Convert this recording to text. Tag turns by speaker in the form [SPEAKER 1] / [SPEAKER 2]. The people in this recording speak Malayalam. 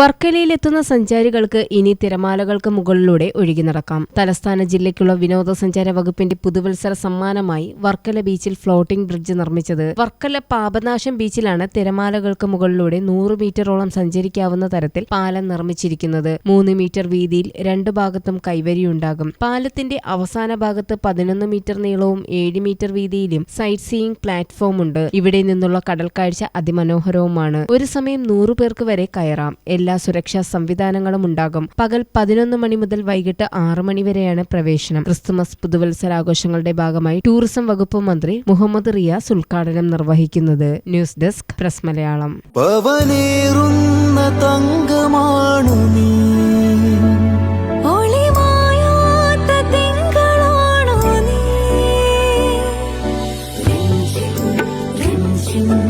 [SPEAKER 1] വർക്കലയിലെത്തുന്ന സഞ്ചാരികൾക്ക് ഇനി തിരമാലകൾക്ക് മുകളിലൂടെ ഒഴുകി നടക്കാം. തലസ്ഥാന ജില്ലയ്ക്കുള്ള വിനോദസഞ്ചാര വകുപ്പിന്റെ പുതുവത്സര സമ്മാനമായി വർക്കല ബീച്ചിൽ ഫ്ലോട്ടിംഗ് ബ്രിഡ്ജ് നിർമ്മിച്ചത്. വർക്കല പാപനാശം ബീച്ചിലാണ് തിരമാലകൾക്ക് മുകളിലൂടെ നൂറ് മീറ്ററോളം സഞ്ചരിക്കാവുന്ന തരത്തിൽ പാലം നിർമ്മിച്ചിരിക്കുന്നത്. മൂന്ന് മീറ്റർ വീതിയിൽ രണ്ടു ഭാഗത്തും കൈവരിയുണ്ടാകും. പാലത്തിന്റെ അവസാന ഭാഗത്ത് പതിനൊന്ന് മീറ്റർ നീളവും ഏഴ് മീറ്റർ വീതിയിലും സൈറ്റ് സീയിങ് പ്ലാറ്റ്ഫോം ഉണ്ട്. ഇവിടെ നിന്നുള്ള കടൽ കാഴ്ച അതിമനോഹരവുമാണ്. ഒരു സമയം നൂറു പേർക്ക് വരെ കയറാം. എല്ലാ സുരക്ഷാ സംവിധാനങ്ങളും ഉണ്ടാകും. പകൽ പതിനൊന്ന് മണി മുതൽ വൈകിട്ട് ആറ് മണി വരെയാണ് പ്രവേശനം. ക്രിസ്തുമസ് പുതുവത്സരാഘോഷങ്ങളുടെ ഭാഗമായി ടൂറിസം വകുപ്പ് മന്ത്രി മുഹമ്മദ് റിയാസ് ഉദ്ഘാടനം നിർവഹിക്കുന്നത്. News desk press
[SPEAKER 2] Malayalam. തങ്കമാണു നീ.
[SPEAKER 3] തിങ്കളാണോ നീ.